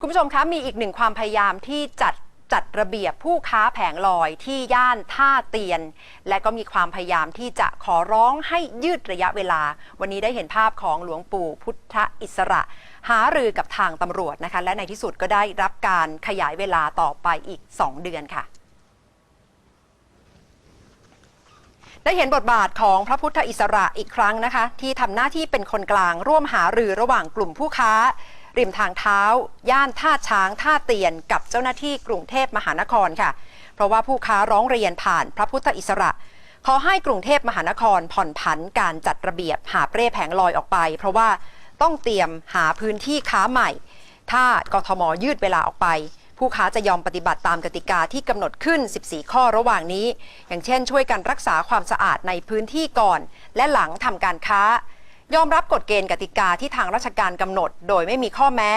คุณผู้ชมคะมีอีกหนึ่งความพยายามที่จัดจัดระเบียบผู้ค้าแผงลอยที่ย่านท่าเตียน และก็มีความพยายามที่จะขอร้องให้ยืดระยะเวลา วันนี้ได้เห็นภาพของหลวงปู่พุทธอิสระ หารือกับทางตำรวจนะคะ และในที่สุดก็ได้รับการขยายเวลาต่อไปอีก 2 เดือนค่ะได้เห็นบทบาทของพระพุทธอิสระอีกครั้งนะคะ ที่ทำหน้าที่เป็นคนกลางร่วมหารือระหว่างกลุ่มผู้ค้า ริมทางเท้า ย่านท่าช้างท่าเตียนกับเจ้าหน้าที่กรุงเทพมหานครค่ะ เพราะว่าผู้ค้าร้องเรียนผ่านพระพุทธอิสระ ขอให้กรุงเทพมหานครผ่อนผันการจัดระเบียบหาเปร่แผงลอยออกไป เพราะว่าต้องเตรียมหาพื้นที่ค้าใหม่ ถ้ากทมยืดเวลาออกไป ผู้ค้าจะยอมปฏิบัติตามกติกาที่กำหนดขึ้น 14 ข้อระหว่างนี้ อย่างเช่น ช่วยกันรักษาความสะอาดในพื้นที่ก่อน และหลังทำการค้า ยอมรับกฎเกณฑ์กติกาที่ทางราชการกำหนด โดยไม่มีข้อแม้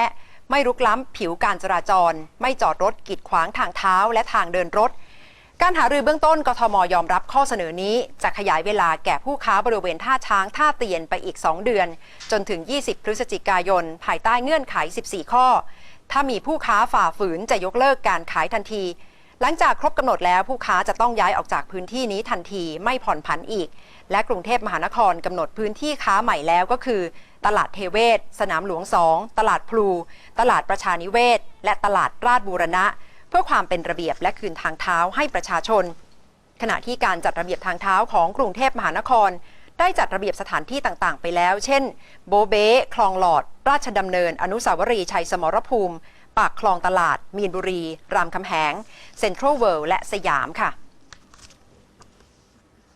ไม่รุกล้ำผิวการจราจร ไม่จอดรถกีดขวางทางเท้าและทางเดินรถ การหารือเบื้องต้นกทมยอมรับข้อเสนอนี้ จะขยายเวลาแก่ผู้ค้าบริเวณท่าช้างท่าเตียนไปอีก 2 เดือน จนถึง 20 พฤศจิกายน ภายใต้เงื่อนไข 14 ข้อ ถ้ามีผู้ค้าฝ่าฝืนจะยกเลิกการขายทันที หลังจากครบกำหนดแล้วผู้ค้าจะต้องย้ายออกจากพื้นที่นี้ทันทีไม่ผ่อนผันอีก และกรุงเทพมหานครกำหนดพื้นที่ค้าใหม่แล้วก็คือ ตลาดเทเวศ สนามหลวง2ตลาดพลู ตลาดประชานิเวศ และตลาดราชบูรณะ เพื่อความเป็นระเบียบและคืนทางเท้าให้ประชาชน ขณะที่การจัดระเบียบทางเท้าของกรุงเทพมหานคร ได้จัดระเบียบสถานที่ต่างๆ ไปแล้ว เช่น โบเบ้คลองหลอด ราชดำเนิน อนุสาวรีย์ชัยสมรภูมิ ปากคลองตลาดมีนบุรี รามคำแหง เซ็นทรัลเวิลด์และสยามค่ะ